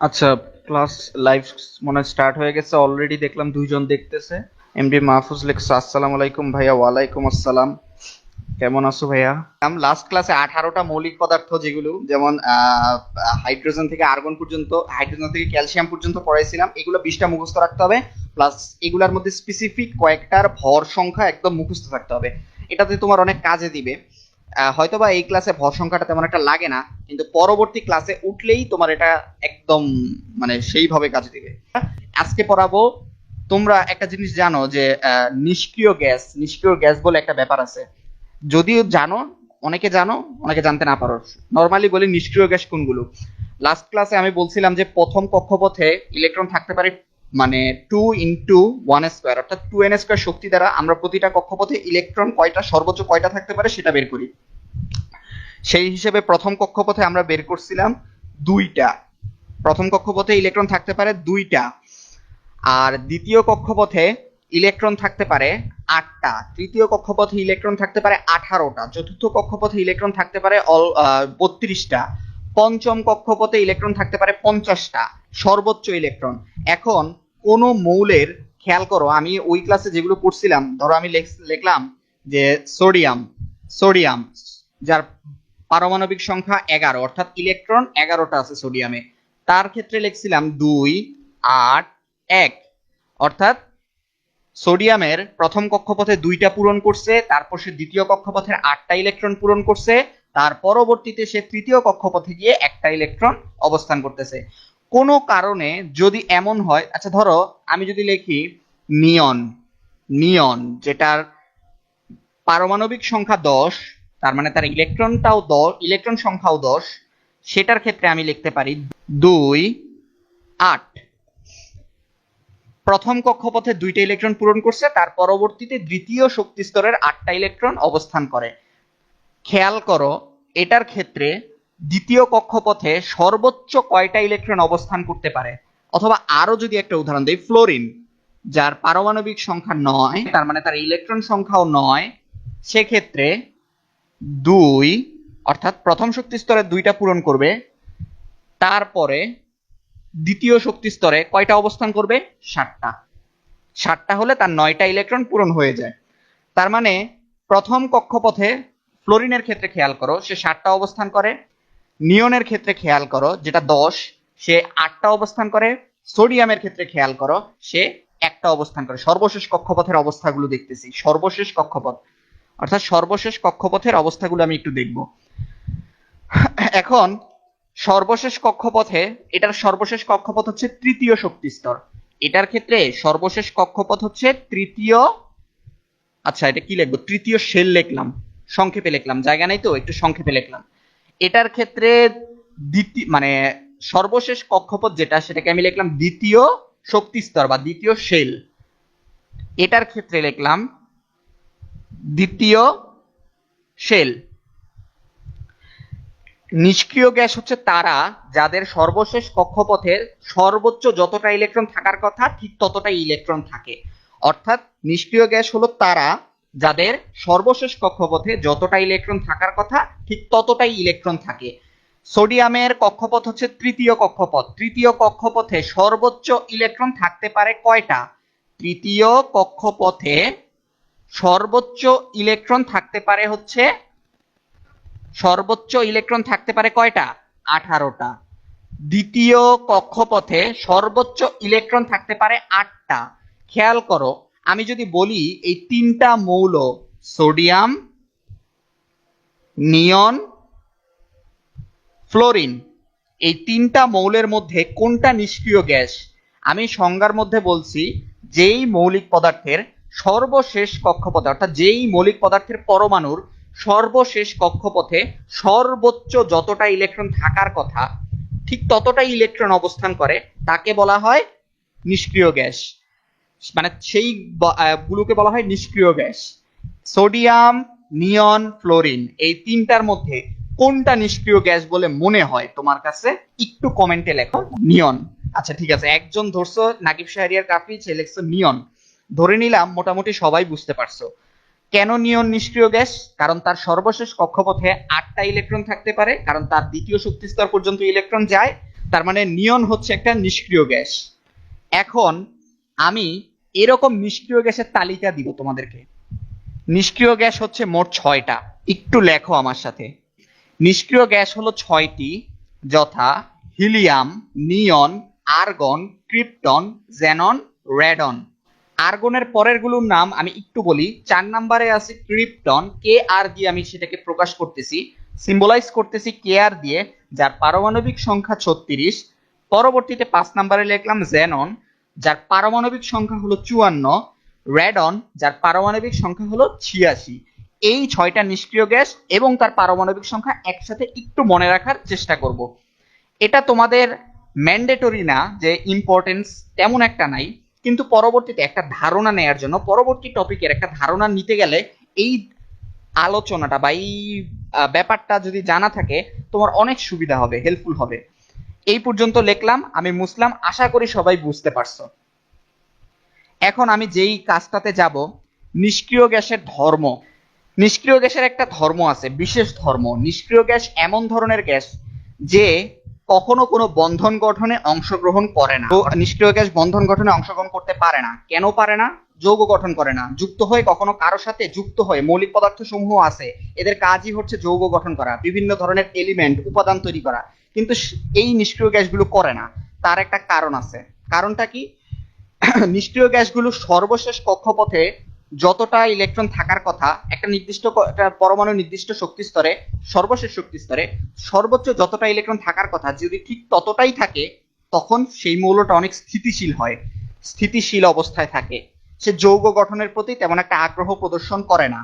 আচ্ছা class live মনে start হয়ে গেছে অলরেডি দেখলাম দুইজন দেখতেছে। এমডি মাহফুজ লেখছে, আসসালামু আলাইকুম ভাইয়া, ওয়ালাইকুম আসসালাম। কেমন আছো ভাইয়া? লাস্ট ক্লাসে আঠারোটা মৌলিক পদার্থ যেগুলো, যেমন হাইড্রোজেন থেকে আর্গন পর্যন্ত হাইড্রোজেন থেকে ক্যালসিয়াম পর্যন্ত পড়াইছিলাম, এগুলো বিশটা মুখস্থ রাখতে হবে প্লাস এগুলোর মধ্যে স্পেসিফিক কয়েকটার ভর সংখ্যা একদম মুখস্থ থাকতে হবে। এটাতে তোমার অনেক কাজে দিবে। আহ, হয়তোবা এই ক্লাসে ভর সংখ্যাটা তেমন একটা লাগে না কিন্তু পরবর্তী ক্লাসে উঠলেই তোমার এটা একদম মানে সেইভাবে কাজে দিবে। আজকে পড়াবো তোমরা একটা জিনিস জানো যে নিষ্ক্রিয় গ্যাস নিষ্ক্রিয় গ্যাস বলে একটা ব্যাপার আছে। যদিও জানো অনেকে জানো অনেকে জানতে না পারো। নর্মালি বলি নিষ্ক্রিয় গ্যাস কোনগুলো? লাস্ট ক্লাসে আমি বলছিলাম যে প্রথম কক্ষপথে ইলেকট্রন থাকতে পারে মানে টু ইন্টু ওয়ান স্কোয়ার অর্থাৎ টু এন স্কোয়ার শক্তি দ্বারা আমরা প্রতিটা কক্ষপথে ইলেকট্রন কয়টা, সর্বোচ্চ কয়টা থাকতে পারে সেটা বের করি। সেই হিসেবে প্রথম কক্ষপথে আমরা বের করছিলাম দুইটা। প্রথম কক্ষপথে ইলেকট্রন থাকতে পারে দুইটা। আর দ্বিতীয় কক্ষপথে ইলেকট্রন থাকতে পারে আটটা। তৃতীয় কক্ষপথে ইলেকট্রন থাকতে পারে আঠারোটা। চতুর্থ কক্ষপথে ইলেকট্রন থাকতে পারে অল বত্রিশটা। পঞ্চম কক্ষপথে ইলেকট্রন থাকতে পারে পঞ্চাশটা, সর্বোচ্চ ইলেকট্রন এখন কোন মৌলের, খেয়াল করো, আমি ওই ক্লাসে যেগুলো পড়ছিলাম, ধরো আমি লেখ- লিখলাম যে সোডিয়াম সোডিয়াম যার পারমাণবিক সংখ্যা এগারো, অর্থাৎ ইলেকট্রন এগারোটা আছে সোডিয়ামে তার ক্ষেত্রে লিখছিলাম দুই, আট, এক। অর্থাৎ সোডিয়ামের প্রথম কক্ষপথে দুইটা পূরণ করছে, তারপর সে দ্বিতীয় কক্ষপথের আটটা ইলেকট্রন পূরণ করছে তার পরবর্তীতে সে তৃতীয় কক্ষপথে গিয়ে একটা ইলেকট্রন অবস্থান করতেছে। কোনো কারণে যদি এমন হয় আচ্ছা ধরো আমি যদি লিখি নিয়ন নিয়ন যেটার পারমাণবিক সংখ্যা দশ, তার মানে তার ইলেকট্রনটাও দশ, ইলেকট্রন সংখ্যাও দশ, সেটার ক্ষেত্রে আমি লিখতে পারি দুই, আট। প্রথম কক্ষপথে দুইটা ইলেকট্রন পূরণ করছে, তার পরবর্তীতে দ্বিতীয় শক্তি স্তরের আটটা ইলেকট্রন অবস্থান করে। খেয়াল করো, এটার ক্ষেত্রে দ্বিতীয় কক্ষপথে সর্বোচ্চ কয়টা ইলেকট্রন অবস্থান করতে পারে? অথবা আরও যদি একটা উদাহরণ দেই, ফ্লোরিন, যার পারমাণবিক সংখ্যা নয়, তার মানে তার ইলেকট্রন সংখ্যাও নয়, সেক্ষেত্রে দুই, অর্থাৎ প্রথম শক্তি স্তরে দুইটা পূরণ করবে, তারপরে দ্বিতীয় শক্তি স্তরে কয়টা অবস্থান করবে? ষাটটা ষাটটা হলে তার নয়টা ইলেকট্রন পূরণ হয়ে যায়। তার মানে প্রথম কক্ষপথে ফ্লোরিনের ক্ষেত্রে খেয়াল করো, সে সাতটা অবস্থান করে, নিয়নের ক্ষেত্রে খেয়াল করো, যেটা দশ, সে আটটা অবস্থান করে, সোডিয়ামের ক্ষেত্রে খেয়াল করো, সে একটা অবস্থান করে। সর্বশেষ কক্ষপথের অবস্থাগুলো দেখতেছি, সর্বশেষ কক্ষপথ। অর্থাৎ সর্বশেষ কক্ষপথের অবস্থাগুলো আমি একটু দেখব। এখন, সর্বশেষ কক্ষপথে, এটার সর্বশেষ কক্ষপথ হচ্ছে তৃতীয় শক্তি স্তর। এটার ক্ষেত্রে সর্বশেষ কক্ষপথ হচ্ছে তৃতীয় আচ্ছা এটা কি লিখব? তৃতীয় শেল লিখলাম। সংক্ষেপে লিখলাম। জায়গা নাই তো? একটু সংক্ষেপে লিখলাম। এটার ক্ষেত্রে দ্বিতীয় মানে সর্বশেষ কক্ষপথ যেটা, সেটাকে আমি লিখলাম দ্বিতীয় শক্তি স্তর বা দ্বিতীয় শেল। এটার ক্ষেত্রে লিখলাম দ্বিতীয় শেল। নিষ্ক্রিয় গ্যাস হচ্ছে তারা, যাদের সর্বশেষ কক্ষপথের সর্বোচ্চ যতটা ইলেকট্রন থাকার কথা, ঠিক ততটাই ইলেকট্রন থাকে। অর্থাৎ নিষ্ক্রিয় গ্যাস হলো তারা যাদের সর্বশেষ কক্ষপথে যতটা ইলেকট্রন থাকার কথা, ঠিক ততটাই ইলেকট্রন থাকে। সোডিয়ামের কক্ষপথ হচ্ছে তৃতীয় কক্ষপথ। তৃতীয় কক্ষপথে সর্বোচ্চ ইলেকট্রন থাকতে পারে কয়টা? তৃতীয় কক্ষপথে সর্বোচ্চ ইলেকট্রন থাকতে পারে হচ্ছে, সর্বোচ্চ ইলেকট্রন থাকতে পারে কয়টা? আঠারোটা। দ্বিতীয় কক্ষপথে সর্বোচ্চ ইলেকট্রন থাকতে পারে আটটা। খেয়াল করো আমি যদি বলি এই তিনটা মৌল, সোডিয়াম, নিয়ন, ফ্লোরিন, এই তিনটা মৌলের মধ্যে কোনটা নিষ্ক্রিয় গ্যাস? আমি সংজ্ঞার মধ্যে বলছি, যেই মৌলিক পদার্থের সর্বশেষ কক্ষপথে, অর্থাৎ যেই মৌলিক পদার্থের পরমাণুর সর্বশেষ কক্ষপথে সর্বোচ্চ যতটা ইলেকট্রন থাকার কথা, ঠিক ততটাই ইলেকট্রন অবস্থান করে, তাকে বলা হয় নিষ্ক্রিয় গ্যাস। মানে সেই গুলোকে বলা হয় নিষ্ক্রিয় গ্যাস। সোডিয়াম, নিয়ন, ফ্লোরিন এই তিনটার মধ্যে কোনটা নিষ্ক্রিয় গ্যাস বলে মনে হয় তোমার কাছে? একটু কমেন্টে লেখো। নিয়ন। আচ্ছা ঠিক আছে। একজন ধরছো, নাকিব শাহরিয়ার কাফি সে লেখছো নিয়ন। ধরে নিলাম, মোটামুটি সবাই বুঝতে পারছ। কেন নিয়ন নিষ্ক্রিয় গ্যাস? কারণ তার সর্বশেষ কক্ষপথে আটটা ইলেকট্রন থাকতে পারে, কারণ তার দ্বিতীয় শক্তি স্তর পর্যন্ত ইলেকট্রন যায়। তার মানে নিয়ন হচ্ছে একটা নিষ্ক্রিয় গ্যাস। এখন আমি এরকম নিষ্ক্রিয় গ্যাসের তালিকা দিব তোমাদেরকে। নিষ্ক্রিয় গ্যাস হচ্ছে মোট ছয়টা। একটু লেখো আমার সাথে। নিষ্ক্রিয় গ্যাস হলো ছয়টি, যথা helium, neon, argon, krypton, xenon, radon. আর্গনের পরেরগুলোর নাম আমি একটু বলি। চার নাম্বারে আছে ক্রিপ্টন, কে আর দিয়ে আমি সেটাকে প্রকাশ করতেছি। সিম্বলাইজ করতেছি কে আর দিয়ে, যার পারমাণবিক সংখ্যা ছত্রিশ। পরবর্তীতে পাঁচ নাম্বারে লিখলাম জেনন। যার পারমাণবিক সংখ্যা হলো চুয়ান্ন রেডন যার পারমাণবিক সংখ্যা হলো ছিয়াশি। এই ছয়টা নিষ্ক্রিয় গ্যাস এবং তার পারমাণবিক সংখ্যা একসাথে একটু মনে রাখার চেষ্টা করব। এটা তোমাদের ম্যান্ডেটরি না, যে ইম্পর্টেন্স তেমন একটা নাই, কিন্তু পরবর্তীতে একটা ধারণা নেয়ার জন্য, পরবর্তী টপিকের একটা ধারণা নিতে গেলে এই আলোচনাটা বা এই ব্যাপারটা যদি জানা থাকে, তোমার অনেক সুবিধা হবে হেল্পফুল হবে। এই পর্যন্ত লিখলাম, আমি মুসলাম, আশা করি সবাই বুঝতে পারছ। এখন আমি যেই কাজটাতে যাব, নিষ্ক্রিয় গ্যাসের ধর্ম। নিষ্ক্রিয় গ্যাসের একটা ধর্ম আছে, বিশেষ ধর্ম। নিষ্ক্রিয় গ্যাস এমন ধরনের গ্যাস যে কখনো কোনো বন্ধন গঠনে অংশগ্রহণ করে না। নিষ্ক্রিয় গ্যাস বন্ধন গঠনে অংশগ্রহণ করতে পারে না। কেন পারে না? যৌগ গঠন করে না। যুক্ত হয়ে কখনো কারোর সাথে যুক্ত হয়ে মৌলিক পদার্থ সমূহ আছে, এদের কাজই হচ্ছে যৌগ গঠন করা, বিভিন্ন ধরনের এলিমেন্ট উপাদান তৈরি করা। কিন্তু এই নিষ্ক্রিয় গ্যাসগুলো করে না। তার একটা কারণ আছে। কারণটা কি? নিষ্ক্রিয় গ্যাসগুলো সর্বশেষ কক্ষপথে যতটা ইলেকট্রন থাকার কথা, একটা নির্দিষ্ট পরমাণু নির্দিষ্ট শক্তি স্তরে, সর্বশেষ শক্তি স্তরে, সর্বোচ্চ যতটা ইলেকট্রন থাকার কথা, যদি ঠিক ততটাই থাকে, তখন সেই মৌলটা অনেক স্থিতিশীল হয়। স্থিতিশীল অবস্থায় থাকে। সে যৌগ গঠনের প্রতি তেমন একটা আগ্রহ প্রদর্শন করে না।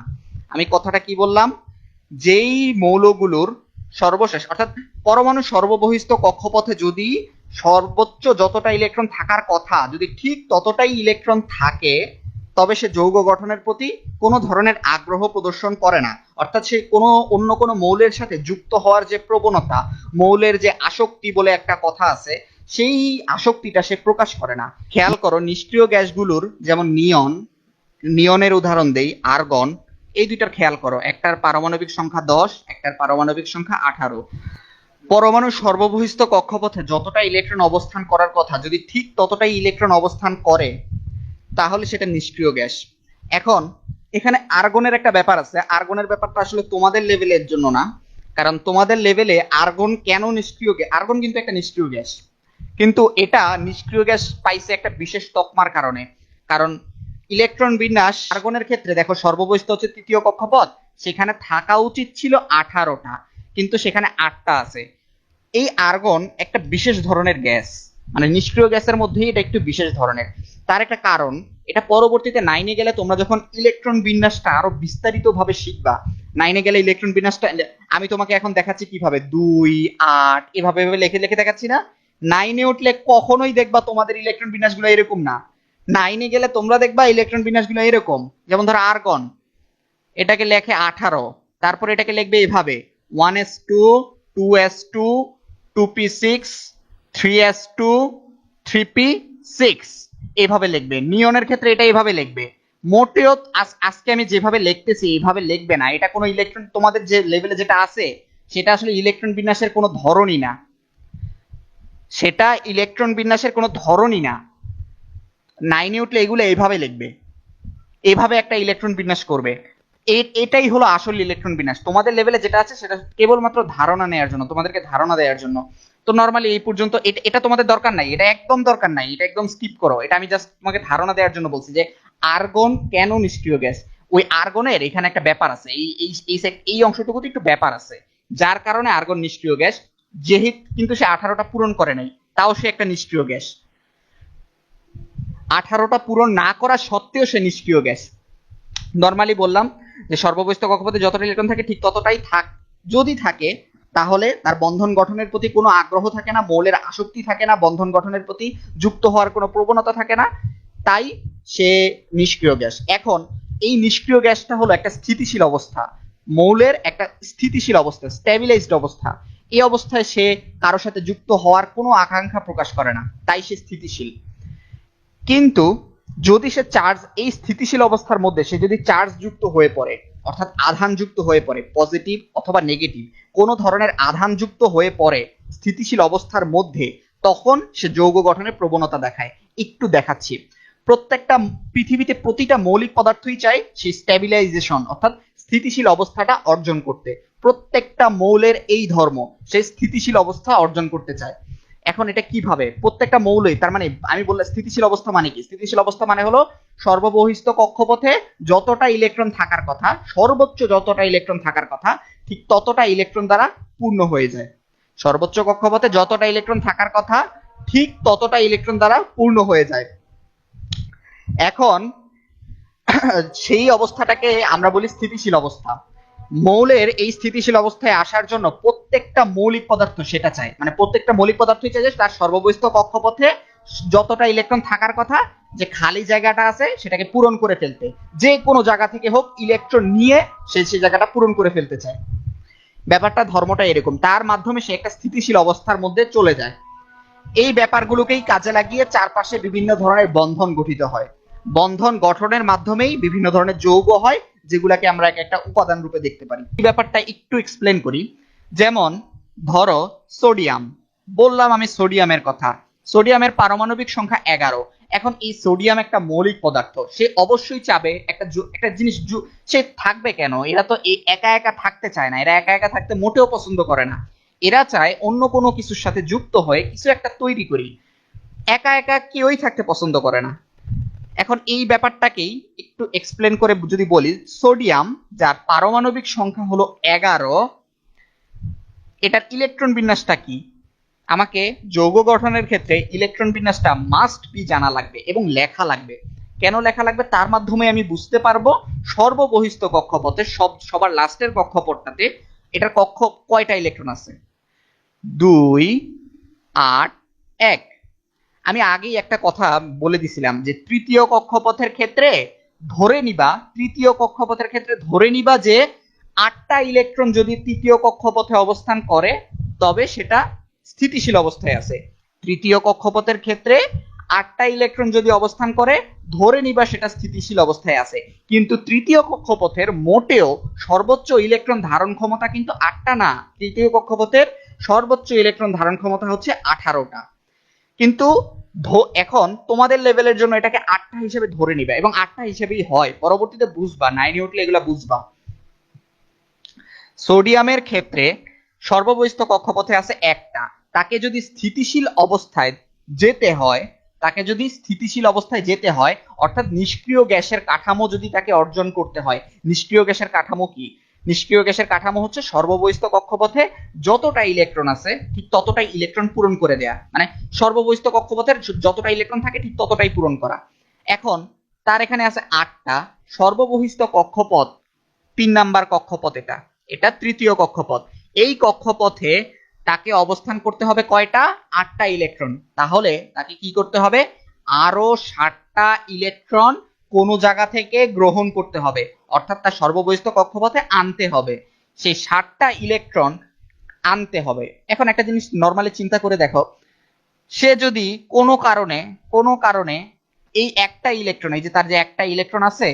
আমি কথাটা কি বললাম? যেই মৌলগুলোর সর্বশেষ, অর্থাৎ পরমাণু সর্ববহিস্থ কক্ষপথে যদি সর্বোচ্চ যতটা ইলেকট্রন থাকার কথা, যদি ঠিক ততটাই ইলেকট্রন থাকে, তবে সে যৌগ গঠনের প্রতি কোনো ধরনের আগ্রহ প্রদর্শন করে না। অর্থাৎ সে কোনো, অন্য কোনো মৌলের সাথে যুক্ত হওয়ার যে প্রবণতা, মৌলের যে আসক্তি বলে একটা কথা আছে, সেই আসক্তিটা সে প্রকাশ করে না। খেয়াল করো, নিষ্ক্রিয় গ্যাসগুলোর যেমন নিয়ন, নিয়নের উদাহরণ দেই, আর্গন, এই দুইটার খেয়াল করো। একটার পারমাণবিক সংখ্যা দশ, একটার পারমাণবিক সংখ্যা আঠারো। পরমাণু সর্ববহিস্থ কক্ষপথে যতটা ইলেকট্রন অবস্থান করার কথা, যদি ঠিক ততটাই ইলেকট্রন অবস্থান করে, তাহলে সেটা নিষ্ক্রিয় গ্যাস। এখন, এখানে আর্গনের একটা ব্যাপার আছে। আর্গনের ব্যাপারটা আসলে তোমাদের লেভেলের জন্য না, কারণ তোমাদের লেভেলে আর্গন কেন নিষ্ক্রিয় গ্যাস আর্গন কিন্তু একটা নিষ্ক্রিয় গ্যাস। কিন্তু এটা নিষ্ক্রিয় গ্যাস পাইছে একটা বিশেষ তকমার কারণে। কারণ ইলেকট্রন বিন্যাস আর্গনের ক্ষেত্রে, দেখো সর্ববহিস্থ হচ্ছে তৃতীয় কক্ষপথ, সেখানে থাকা উচিত ছিল আঠারোটা। কিন্তু সেখানে আটটা আছে। এই আর্গন একটা বিশেষ ধরনের গ্যাস। মানে নিষ্ক্রিয় গ্যাসের মধ্যেই এটা একটু বিশেষ ধরনের। তার একটা কারণ, এটা পরবর্তীতে নাইনে গেলে তোমরা যখন ইলেকট্রন বিন্যাসটা আরও বিস্তারিত ভাবে শিখবা নাইনে গেলে ইলেকট্রন বিন্যাসটা, আমি তোমাকে এখন দেখাচ্ছি কীভাবে। দুই, আট, এভাবে এভাবে লিখে লিখে দেখাচ্ছি না। নাইনে উঠলে কখনোই দেখবা তোমাদের ইলেকট্রন বিন্যাসগুলো এরকম না। নাইনে গেলে তোমরা দেখবা ইলেকট্রন বিন্যাসগুলো এরকম। যেমন ধরো আর্গন, এটাকে লেখে আঠারো, তারপর এটাকে লিখবে এভাবে। One s two two s two two p six three s two three p six এভাবে লিখবে। নিয়নের ক্ষেত্রে এটা এভাবে লিখবে। মোটেও আজ- আজকে আমি যেভাবে লিখতেছি, এইভাবে লিখবে না। এটা কোনো ইলেকট্রন তোমাদের যে লেভেলে যেটা আছে, সেটা আসলে ইলেকট্রন বিন্যাসের কোনো ধরনই না। সেটা ইলেকট্রন বিন্যাসের কোনো ধরনই না। নাইনে উঠলে এগুলো এইভাবে লিখবে। এইভাবে একটা ইলেকট্রন বিন্যাস করবে। এটাই হলো আসল ইলেকট্রন বিন্যাস। তোমাদের লেভেলে যেটা আছে সেটা কেবলমাত্র ধারণা নেওয়ার জন্য, তোমাদেরকে ধারণা দেওয়ার জন্য। তো নর্মালি এই পর্যন্ত এটা- তোমাদের দরকার নাই, এটা একদম দরকার নাই, এটা একদম স্কিপ করো। এটা আমি জাস্ট তোমাকে ধারণা দেওয়ার জন্য বলছি যে আর্গন কেন নিষ্ক্রিয় গ্যাস? ওই আর্গনের এখানে একটা ব্যাপার আছে, এই এই এই অংশটুকুতে একটু ব্যাপার আছে। যার কারণে আর্গন নিষ্ক্রিয় গ্যাস, যেহেতু কিন্তু সে আঠারোটা পূরণ করে নাই, তাও সে একটা নিষ্ক্রিয় গ্যাস। আঠারোটা পূরণ না করা সত্ত্বেও সে নিষ্ক্রিয় গ্যাস। নর্মালি বললাম যে সর্ববহিস্থ কক্ষপথে যতটা ইলেকট্রন থাকে, ঠিক ততটাই থাক, যদি থাকে, তাহলে তার বন্ধন গঠনের প্রতি কোনো আগ্রহ থাকে না, মৌলের আসক্তি থাকে না, বন্ধন গঠনের প্রতি যুক্ত হওয়ার কোনো প্রবণতা থাকে না, তাই সে নিষ্ক্রিয় গ্যাস। এখন, এই নিষ্ক্রিয় গ্যাসটা হলো একটা স্থিতিশীল অবস্থা। মৌলের একটা স্থিতিশীল অবস্থা স্ট্যাবিলাইজড অবস্থা। এই অবস্থায় সে কারোর সাথে যুক্ত হওয়ার কোনো আকাঙ্ক্ষা প্রকাশ করে না, তাই সে স্থিতিশীল। কিন্তু যদি সে চার্জ এই স্থিতিশীল অবস্থার মধ্যে সে যদি চার্জ যুক্ত হয়ে পড়ে, অর্থাৎ আধান যুক্ত হয়ে পড়ে পজিটিভ অথবা নেগেটিভ কোন ধরনের আধান যুক্ত হয়ে পড়ে স্থিতিশীল অবস্থার মধ্যে, তখন সে যৌগ গঠনের প্রবণতা দেখায়। একটু দেখাচ্ছি। প্রত্যেকটা পৃথিবীতে প্রতিটা মৌলিক পদার্থই চায় সেই স্ট্যাবিলাইজেশন অর্থাৎ স্থিতিশীল অবস্থাটা অর্জন করতে। প্রত্যেকটা মৌলের এই ধর্ম সে স্থিতিশীল অবস্থা অর্জন করতে চায়। এখন এটা কীভাবে? প্রত্যেকটা মৌলই, তার মানে আমি বললাম স্থিতিশীল অবস্থা মানে কি? স্থিতিশীল অবস্থা মানে হলো সর্ববহিস্থ কক্ষপথে যতটা ইলেকট্রন থাকার কথা, সর্বোচ্চ যতটা ইলেকট্রন থাকার কথা, ঠিক ততটা ইলেকট্রন দ্বারা পূর্ণ হয়ে যায়। সর্বোচ্চ কক্ষপথে যতটা ইলেকট্রন থাকার কথা, ঠিক ততটা ইলেকট্রন দ্বারা পূর্ণ হয়ে যায়। এখন, সেই অবস্থাটাকে আমরা বলি স্থিতিশীল অবস্থা। মৌলের এই স্থিতিশীল অবস্থায় আসার জন্য প্রত্যেকটা মৌলিক পদার্থ সেটা চায়। মানে প্রত্যেকটা মৌলিক পদার্থই চায় যে তার সর্ববহিস্থ কক্ষপথে যতটা ইলেকট্রন থাকার কথা, যে খালি জায়গাটা আছে সেটাকে পূরণ করে ফেলতে। যে কোনো জায়গা থেকে হোক ইলেকট্রন নিয়ে সে সেই জায়গাটা পূরণ করে ফেলতে চায়। ব্যাপারটা ধর্মটা এরকম। তার মাধ্যমে সে একটা স্থিতিশীল অবস্থার মধ্যে চলে যায়। এই ব্যাপারগুলোকেই কাজে লাগিয়ে চারপাশে বিভিন্ন ধরনের বন্ধন গঠিত হয়। বন্ধন গঠনের মাধ্যমেই বিভিন্ন ধরনের যৌগ হয় যেগুলাকে আমরা এক একটা উপাদান রূপে দেখতে পারি। এই ব্যাপারটা একটু এক্সপ্লেন করি। যেমন, ধরো সোডিয়াম বললাম আমি সোডিয়ামের কথা। সোডিয়ামের পারমাণবিক সংখ্যা এগারো। এখন এই সোডিয়াম একটা মৌলিক পদার্থ। সে অবশ্যই চাবে একটা একটা জিনিস সে থাকবে কেন? এরা তো একা একা থাকতে চায় না। এরা একা একা থাকতে মোটেও পছন্দ করে না। এরা চায় অন্য কোনো কিছুর সাথে যুক্ত হয়ে কিছু একটা তৈরি করি। একা একা কেউই থাকতে পছন্দ করে না। এখন এই ব্যাপারটাকেই একটু এক্সপ্লেন করে যদি বলি সোডিয়াম যার পারমাণবিক সংখ্যা হলো এগারো, এটার ইলেকট্রন বিন্যাসটা কি? আমাকে যৌগ গঠনের ক্ষেত্রে ইলেকট্রন বিন্যাসটা মাস্ট বি জানা লাগবে এবং লেখা লাগবে। কেন লেখা লাগবে? তার মাধ্যমে আমি বুঝতে পারব সর্ববহিস্থ কক্ষপথে, সব, সবার লাস্টের কক্ষপথটাতে এটার কক্ষ কয়টা ইলেকট্রন আছে? দুই, আট, এক। আমি আগেই একটা কথা বলে দিছিলাম যে তৃতীয় কক্ষপথের ক্ষেত্রে ধরে নিবা, তৃতীয় কক্ষপথের ক্ষেত্রে ধরে নিবা যে আটটা ইলেকট্রন যদি তৃতীয় কক্ষপথে অবস্থান করে, তবে সেটা স্থিতিশীল অবস্থায় আছে। তৃতীয় কক্ষপথের ক্ষেত্রে আটটা ইলেকট্রন যদি অবস্থান করে, ধরে নিবা সেটা স্থিতিশীল অবস্থায় আছে। কিন্তু তৃতীয় কক্ষপথের মোটেও সর্বোচ্চ ইলেকট্রন ধারণ ক্ষমতা কিন্তু আটটা না। তৃতীয় কক্ষপথের সর্বোচ্চ ইলেকট্রন ধারণ ক্ষমতা হচ্ছে আঠারোটা। কিন্তু এখন তোমাদের লেভেলের জন্য এটাকে আটটা হিসেবে ধরে নিবে এবং আটটা হিসেবেই হয়। পরবর্তীতে বুঝবা নাইনে উঠলে এগুলা বুঝবা। সোডিয়ামের ক্ষেত্রে সর্ববহিস্থ কক্ষপথে আছে একটা। তাকে যদি স্থিতিশীল অবস্থায় যেতে হয়, তাকে যদি স্থিতিশীল অবস্থায় যেতে হয়, অর্থাৎ নিষ্ক্রিয় গ্যাসের কাঠামো যদি তাকে অর্জন করতে হয়, নিষ্ক্রিয় গ্যাসের কাঠামো কি? নিষ্ক্রিয় গ্যাসের কাঠামো হচ্ছে সর্ববহিস্থ কক্ষপথে যতটা ইলেকট্রন আছে, ঠিক ততটাই ইলেকট্রন পূরণ করে দেয়া। মানে সর্ববহিস্থ কক্ষপথের যতটা ইলেকট্রন থাকে, ঠিক ততটাই পূরণ করা। এখন, তার এখানে আছে আটটা। সর্ববহিস্থ কক্ষপথ, তিন নাম্বার কক্ষপথ এটা। এটা তৃতীয় কক্ষপথ। এই কক্ষপথে তাকে অবস্থান করতে হবে কয়টা? আটটা ইলেকট্রন তাহলে তাকে কি করতে হবে? আরও ষাটটা ইলেকট্রন কোন জায়গা থেকে গ্রহণ করতে হবে। অর্থাৎ তার সর্ববহিস্থ কক্ষপথে আনতে হবে। সেই ষাটটা ইলেকট্রন আনতে হবে। এখন একটা জিনিস নর্মালি চিন্তা করে দেখো। সে যদি কোনো কারণে কোনো কারণে এই একটা ইলেকট্রন এই যে তার যে একটা ইলেকট্রন আছে,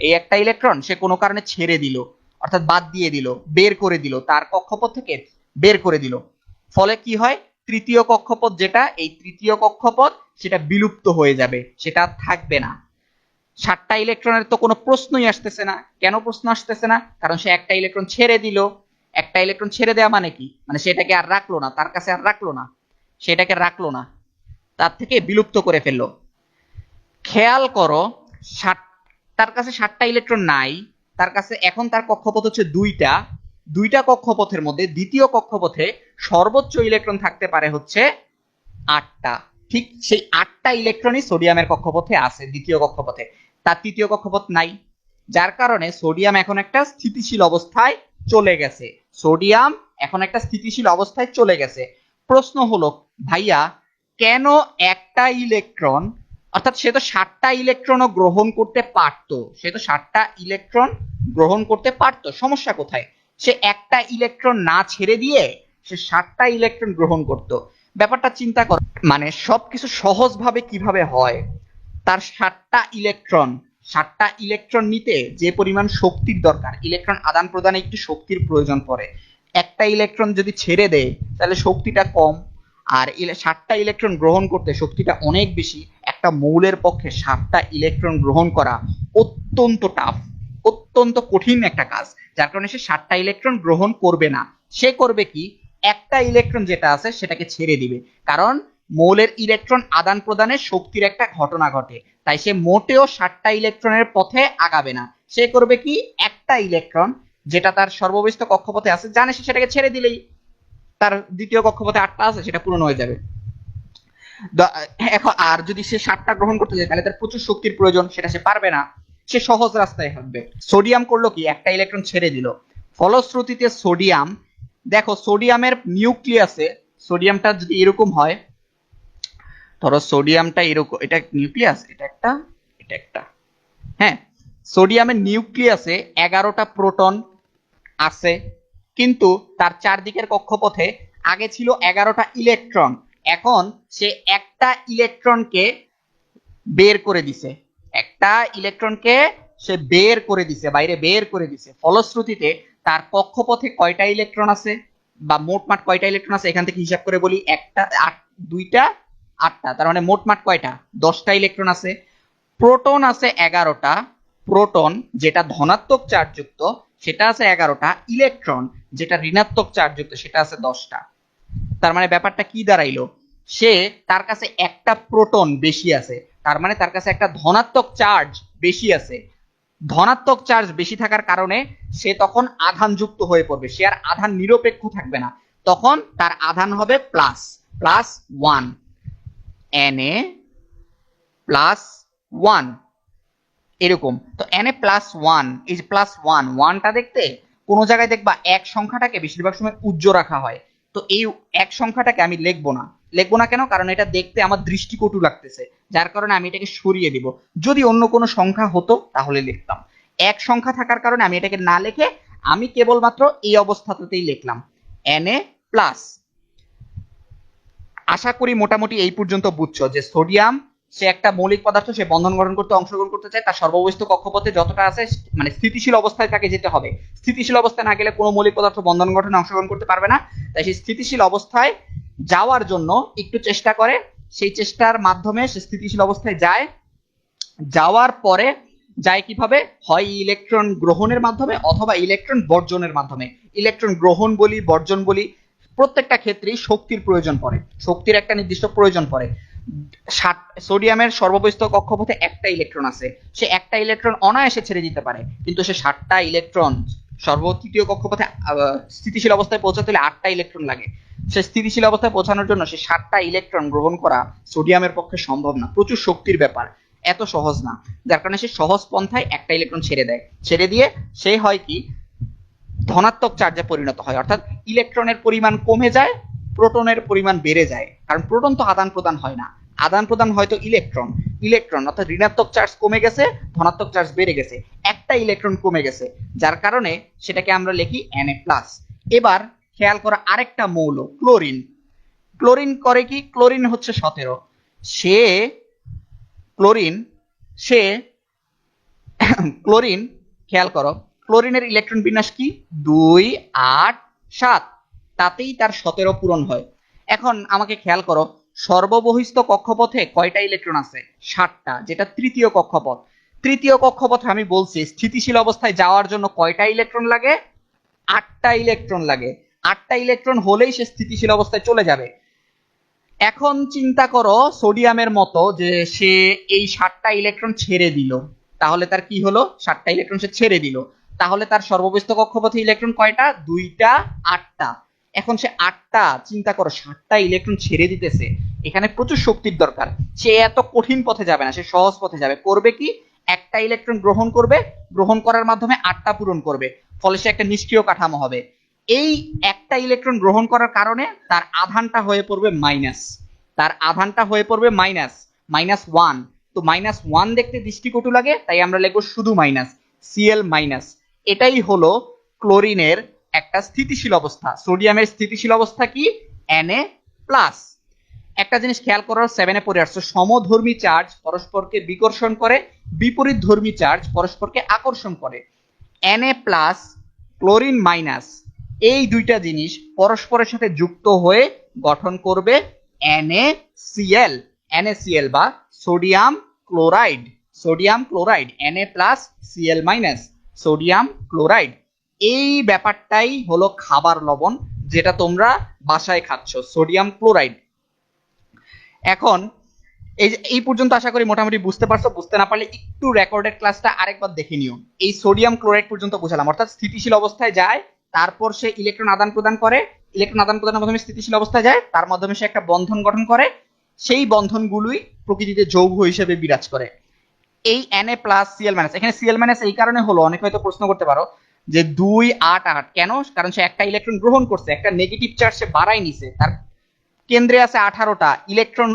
এই একটা ইলেকট্রন সে কোনো কারণে ছেড়ে দিল, অর্থাৎ বাদ দিয়ে দিল, বের করে দিল, তার কক্ষপথ থেকে বের করে দিল। ফলে কি হয়? তৃতীয় কক্ষপথ যেটা, এই তৃতীয় কক্ষপথ সেটা বিলুপ্ত হয়ে যাবে, সেটা থাকবে না। সাতটা ইলেকট্রনের তো কোনো প্রশ্নই আসতেছে না। কেন প্রশ্ন আসতেছে না? কারণ সে একটা ইলেকট্রন ছেড়ে দিল। একটা ইলেকট্রন ছেড়ে দেওয়া মানে কি? মানে সেটাকে আর রাখল না, তার কাছে আর রাখল না। সেটাকে রাখল না। তার থেকে বিলুপ্ত করে ফেলল। খেয়াল করো ষাট তার কাছে সাতটা ইলেকট্রন নাই, তার কাছে এখন তার কক্ষপথ হচ্ছে দুইটা। দুইটা কক্ষপথের মধ্যে, দ্বিতীয় কক্ষপথে সর্বোচ্চ ইলেকট্রন থাকতে পারে হচ্ছে আটটা। ঠিক সেই আটটা ইলেকট্রনই সোডিয়ামের কক্ষপথে আছে, দ্বিতীয় কক্ষপথে। তার তৃতীয় কক্ষপথ নাই, যার কারণে সোডিয়াম এখন একটা স্থিতিশীল অবস্থায় চলে গেছে। সোডিয়াম এখন একটা স্থিতিশীল অবস্থায় চলে গেছে। প্রশ্ন হলো, ভাইয়া, কেন একটা ইলেকট্রন, অর্থাৎ সে তো ষাটটা ইলেকট্রনও গ্রহণ করতে পারতো, সে তো ষাটটা ইলেকট্রন গ্রহণ করতে পারতো, সমস্যা কোথায়? সে একটা ইলেকট্রন না ছেড়ে দিয়ে সে ষাটটা ইলেকট্রন গ্রহণ করত। ব্যাপারটা চিন্তা কর মানে সবকিছু সহজভাবে কীভাবে হয়? তার ষাটটা ইলেকট্রন ষাটটা ইলেকট্রন নিতে যে পরিমাণ শক্তির দরকার ইলেকট্রন আদান প্রদানে একটু শক্তির প্রয়োজন পড়ে। একটা ইলেকট্রন যদি ছেড়ে দেয়, তাহলে শক্তিটা কম, আর ষাটটা ইলেকট্রন গ্রহণ করতে শক্তিটা অনেক বেশি, একটা মৌলের পক্ষে ষাটটা ইলেকট্রন গ্রহণ করা অত্যন্ত টাফ অত্যন্ত কঠিন একটা কাজ, যার কারণে সে ষাটটা ইলেকট্রন গ্রহণ করবে না। সে করবে কি? একটা ইলেকট্রন যেটা আছে, সেটাকে ছেড়ে দিবে। কারণ মৌলের ইলেকট্রন আদান প্রদানের শক্তির একটা ঘটনা ঘটে। তাই সে মোটেও ষাটটা ইলেকট্রনের পথে আগাবে না। সে করবে কি? একটা ইলেকট্রন, যেটা তার সর্ববিষ্ট কক্ষপথে আছে। জানে সে সেটাকে ছেড়ে দিলেই তার দ্বিতীয় কক্ষপথে আটটা আছে, সেটা পূরণ হয়ে যাবে। এখন আর যদি সে সাতটা গ্রহণ করতে যায়, তাহলে তার প্রচুর শক্তির প্রয়োজন, সেটা সে পারবে না। সে সহজ রাস্তায় হাঁটবে। সোডিয়াম করল কি? একটা ইলেকট্রন ছেড়ে দিল। ফলশ্রুতিতে সোডিয়াম, দেখো, সোডিয়ামের নিউক্লিয়াসে, সোডিয়ামটা যদি এরকম হয় ধরো সোডিয়ামটা এরকম, এটা নিউক্লিয়াস এটা একটা এটা একটা। হ্যাঁ সোডিয়ামের নিউক্লিয়াসে এগারোটা প্রোটন আছে, কিন্তু তার চারদিকের কক্ষপথে আগে ছিল এগারোটা ইলেকট্রন এখন সে একটা ইলেকট্রনকে বের করে দিছে। একটা ইলেকট্রনকে সে বের করে দিছে, বাইরে বের করে দিছে। ফলশ্রুতিতে তার কক্ষপথে কয়টা ইলেকট্রন আছে বা মোটমাট কয়টা ইলেকট্রন আছে, এখান থেকে হিসাব করে বলি, একটা, আট, দুইটা আটটা, তার মানে মোটমাট কয়টা? দশটা ইলেকট্রন আছে প্রোটন আছে এগারোটা প্রোটন যেটা ধনাত্মক চার্জযুক্ত সেটা আছে এগারোটা ইলেকট্রন যেটা ঋণাত্মক চার্জযুক্ত সেটা আছে দশটা। তার মানে ব্যাপারটা কি দাঁড়াইলো? সে তার কাছে একটা প্রোটন বেশি আছে, তার মানে তার কাছে একটা ধনাত্মক চার্জ বেশি আছে। ধনাত্মক চার্জ বেশি থাকার কারণে সে তখন আধানযুক্ত হয়ে পড়বে, সে আর আধান নিরপেক্ষ থাকবে না। তখন তার আধান হবে plus plus one N A plus one এরকম। তো এন এ প্লাস ওয়ান যে প্লাস ওয়ান ওয়ানটা দেখতে কোনো জায়গায় দেখবা এক সংখ্যাটাকে বেশিরভাগ সময় উজ্জ্ব রাখা হয়। তো এই এক সংখ্যাটাকে আমি লিখব না। লিখব না কেন? কারণ এটা দেখতে আমার দৃষ্টিকটু লাগতেছে। যার কারণে আমি এটাকে সরিয়ে দিব। যদি অন্য কোনো সংখ্যা হতো, তাহলে লিখতাম। এক সংখ্যা থাকার কারণে আমি এটাকে না লিখে আমি কেবলমাত্র এই অবস্থাতেই লিখলাম। এন এ প্লাস আশা করি মোটামুটি এই পর্যন্ত বুঝছ যে সোডিয়াম, সে একটা মৌলিক পদার্থ, সে বন্ধন গঠন করতে, অংশগ্রহণ করতে চায়, তার সর্ববস্থ কক্ষপথে যতটা আছে মানে স্থিতিশীল অবস্থায় তাকে যেতে হবে। স্থিতিশীল অবস্থায় না গেলে কোনো মৌলিক পদার্থ বন্ধন গঠনে অংশগ্রহণ করতে পারবে না। তাই সেই স্থিতিশীল অবস্থায় যাওয়ার জন্য একটু চেষ্টা করে। সেই চেষ্টার মাধ্যমে সে স্থিতিশীল অবস্থায় যায়। যাওয়ার পরে যায় কীভাবে? হয় ইলেকট্রন গ্রহণের মাধ্যমে অথবা ইলেকট্রন বর্জনের মাধ্যমে। ইলেকট্রন গ্রহণ বলি, বর্জন বলি প্রত্যেকটা ক্ষেত্রেই শক্তির প্রয়োজন পড়ে। শক্তির একটা নির্দিষ্ট প্রয়োজন পড়ে। সোডিয়ামের সর্ববস্থ কক্ষপথে একটা ইলেকট্রন আছে। সে একটা ইলেকট্রন অনায়াসে ছেড়ে দিতে পারে। কিন্তু সে ষাটটা ইলেকট্রন সর্বতৃতীয় কক্ষপথে আহ, স্থিতিশীল অবস্থায় পৌঁছাতে হলে আটটা ইলেকট্রন লাগে। সে স্থিতিশীল অবস্থায় পৌঁছানোর জন্য সে ষাটটা ইলেকট্রন গ্রহণ করা সোডিয়ামের পক্ষে সম্ভব না। প্রচুর শক্তির ব্যাপার। এত সহজ না। যার কারণে সে সহজ পন্থায় একটা ইলেকট্রন ছেড়ে দেয়। ছেড়ে দিয়ে সে হয় কি? ধনাত্মক চার্জে পরিণত হয়। অর্থাৎ ইলেকট্রনের পরিমাণ কমে যায়, প্রোটনের পরিমাণ বেড়ে যায়। কারণ প্রোটন তো আদান প্রদান হয় না। আদান প্রদান হয়তো ইলেকট্রন। ইলেকট্রন, অর্থাৎ ঋণাত্মক চার্জ কমে গেছে, ধনাত্মক চার্জ বেড়ে গেছে। একটা ইলেকট্রন কমে গেছে, যার কারণে সেটাকে আমরা লিখি প্লাস এবার খেয়াল করা আরেকটা মৌল, ক্লোরিন। ক্লোরিন করে কি? ক্লোরিন হচ্ছে সতেরো। সে ক্লোরিন সে, ক্লোরিন, খেয়াল করো ক্লোরিনের ইলেকট্রন বিন্যাস কি? দুই, আট, সাত। তাতেই তার সতেরো পূরণ হয়। এখন আমাকে খেয়াল করো, সর্ববহিস্থ কক্ষপথে কয়টা ইলেকট্রন আছে? ষাটটা যেটা তৃতীয় কক্ষপথ। তৃতীয় কক্ষপথে আমি বলছি, স্থিতিশীল অবস্থায় যাওয়ার জন্য কয়টা ইলেকট্রন লাগে? আটটা ইলেকট্রন লাগে। আটটা ইলেকট্রন হলেই সে স্থিতিশীল অবস্থায় চলে যাবে। এখন চিন্তা করো, সোডিয়ামের মতো যে সে এই ষাটটা ইলেকট্রন ছেড়ে দিল, তাহলে তার কি হলো? ষাটটা ইলেকট্রন সে ছেড়ে দিল। তাহলে তার সর্বব্যস্ত কক্ষপথে ইলেকট্রন কয়টা? দুইটা, আটটা। এখন সে আটটা, চিন্তা করো ষাটটা ইলেকট্রন ছেড়ে দিতেছে। এখানে প্রচুর শক্তির দরকার। সে এত কঠিন পথে যাবে না, সে সহজ পথে যাবে। করবে কি? একটা ইলেকট্রন গ্রহণ করবে, গ্রহণ করার মাধ্যমে আটটা পূরণ করবে। ফলে সে একটা নিষ্ক্রিয় কাঠামো হবে। এই একটা ইলেকট্রন গ্রহণ করার কারণে তার আধানটা হয়ে পড়বে মাইনাস তার আধানটা হয়ে পড়বে মাইনাস মাইনাস ওয়ান তো মাইনাস ওয়ান দেখতে দৃষ্টিকটু লাগে, তাই আমরা লিখব শুধু মাইনাস সিএল মাইনাস এটাই হলো ক্লোরিনের একটা স্থিতিশীল অবস্থা। সোডিয়ামের স্থিতিশীল অবস্থা কি? Na প্লাস একটা জিনিস খেয়াল করার সেভেনে পড়ে আসছে, সমধর্মী চার্জ পরস্পরকে বিকর্ষণ করে, বিপরীত ধর্মী চার্জ পরস্পরকে আকর্ষণ করে। Na প্লাস ক্লোরিন মাইনাস এই দুইটা জিনিস পরস্পরের সাথে যুক্ত হয়ে গঠন করবে NaCl NaCl বা sodium chloride sodium chloride Na plus Cl minus sodium chloride. এই ব্যাপারটাই হলো খাবার লবণ, যেটা তোমরা বাসায় খাচ্ছ, সোডিয়াম ক্লোরাইড। এখন, এই এই পর্যন্ত আশা করি মোটামুটি বুঝতে পারছ, বুঝতে না পারলে একটু রেকর্ডেড ক্লাসটা আরেকবার দেখে নিও। এই সোডিয়াম ক্লোরাইড পর্যন্ত বোঝালাম, অর্থাৎ স্থিতিশীল অবস্থায় যায়, তারপর সে ইলেকট্রন আদান প্রদান করে ইলেকট্রন আদান প্রদানের মাধ্যমে স্থিতিশীল অবস্থায় যায়, তার মাধ্যমে সে একটা বন্ধন গঠন করে, সেই বন্ধনগুলোই প্রকৃতিতে যৌগ হিসেবে বিরাজ করে। এই Na প্লাস সিএল মাইনাস এখানে সিএল মাইনাস এই কারণে হলো, অনেকে হয়তো প্রশ্ন করতে পারো, যে দুই, আট আট। কেন? কারণ সে একটা ইলেকট্রন গ্রহণ করছে, একটা নেগেটিভ চার্জ সে বাড়াই নিছে। তার কেন্দ্রে আছে আঠারোটা ইলেকট্রন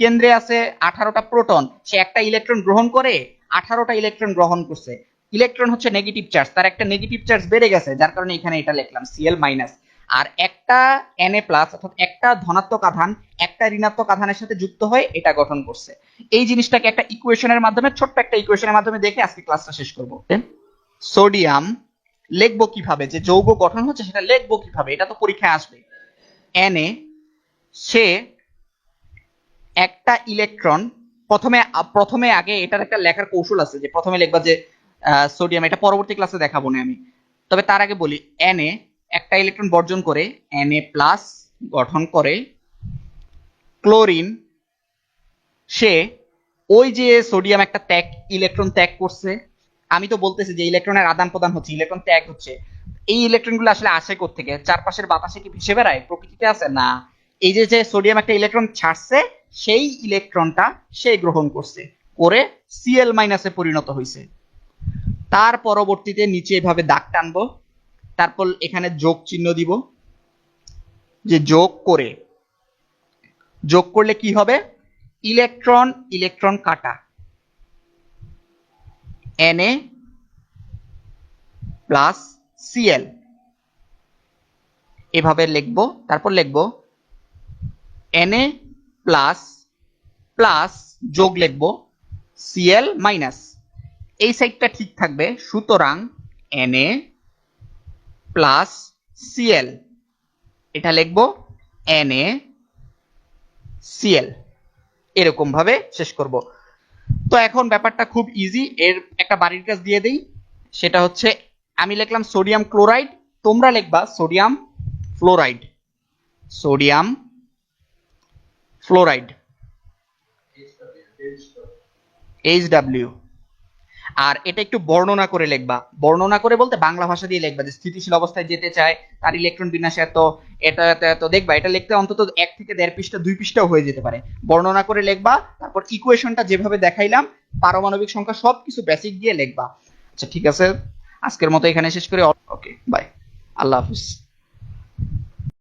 কেন্দ্রে আছে আঠারোটা প্রোটন সে একটা ইলেকট্রন গ্রহণ করে, আঠারোটা ইলেকট্রন গ্রহণ করছে। ইলেকট্রন হচ্ছে নেগেটিভ চার্জ তার একটা নেগেটিভ চার্জ বেড়ে গেছে, যার কারণে এখানে এটা লিখলাম সিএল মাইনাস আর একটা Na প্লাস অর্থাৎ একটা ধনাত্মক আধান, একটা ঋণাত্মক আধানের সাথে যুক্ত হয়ে এটা গঠন করছে। এই জিনিসটাকে একটা ইকুয়েশনের মাধ্যমে, ছোট্ট একটা ইকুয়েশনের মাধ্যমে দেখে আজকে ক্লাসটা শেষ করব সোডিয়াম লিখব কীভাবে? যে যৌগ গঠন হচ্ছে সেটা লিখব কীভাবে? এটা তো পরীক্ষায় আসবে। Na, সে একটা ইলেকট্রন প্রথমে প্রথমে আগে এটার একটা লেখার কৌশল আছে যে প্রথমে লিখবা যে সোডিয়াম এটা পরবর্তী ক্লাসে দেখাবো না আমি। তবে তার আগে বলি, Na একটা ইলেকট্রন বর্জন করে Na প্লাস গঠন করে ক্লোরিন সে ওই যে সোডিয়াম একটা ত্যাগ ইলেকট্রন ত্যাগ করছে। আমি তো বলতেছি যে ইলেকট্রনের আদান প্রদান হচ্ছে ইলেকট্রন ত্যাগ হচ্ছে। এই ইলেকট্রনগুলো আসলে আসে থেকে চারপাশের বাতাসে কি ভেসে বেড়ায়? প্রকৃতিতে আছে? না। এই যে যে সোডিয়াম একটা ইলেকট্রন ছাড়ছে, সেই ইলেকট্রনটা সে গ্রহণ করছে, করে সিএল মাইনাসে পরিণত হয়েছে তার পরবর্তীতে নিচে এভাবে দাগ টানবো। তারপর এখানে যোগ চিহ্ন দিব। যে যোগ করে, যোগ করলে কি হবে? ইলেকট্রন ইলেকট্রন কাটা। Na প্লাস সিএল এভাবে লিখব, তারপর লিখব, Na প্লাস প্লাস যোগ লিখব সিএল মাইনাস এই সাইডটা ঠিক থাকবে, সুতরাং Na প্লাস সিএল এটা লিখব Na সিএল এরকম ভাবে শেষ করব। তো এখন ব্যাপারটা খুব ইজি এর একটা বাড়ির কাজ দিয়ে দেই। সেটা হচ্ছে, আমি লিখলাম সোডিয়াম ক্লোরাইড তোমরা লিখবা sodium fluoride sodium fluoride H W আর এটা একটু বর্ণনা করে লিখবা। বর্ণনা করে বলতে বাংলা ভাষা দিয়ে লিখবা যে স্থিতিশীল অবস্থায় যেতে চায়, তার ইলেকট্রন বিন্যাসে এত, এটা এত এত। দেখবা, এটা লিখতে অন্তত এক থেকে দেড় পৃষ্ঠা, দুই পৃষ্ঠাও হয়ে যেতে পারে। বর্ণনা করে লিখবা, তারপর ইকুয়েশনটা যেভাবে দেখাইলাম, পারমাণবিক সংখ্যা সবকিছু বেসিক দিয়ে লিখবা। আচ্ছা ঠিক আছে? আজকের মতো এখানে শেষ করি। ওকে বাই আল্লাহ হাফিজ।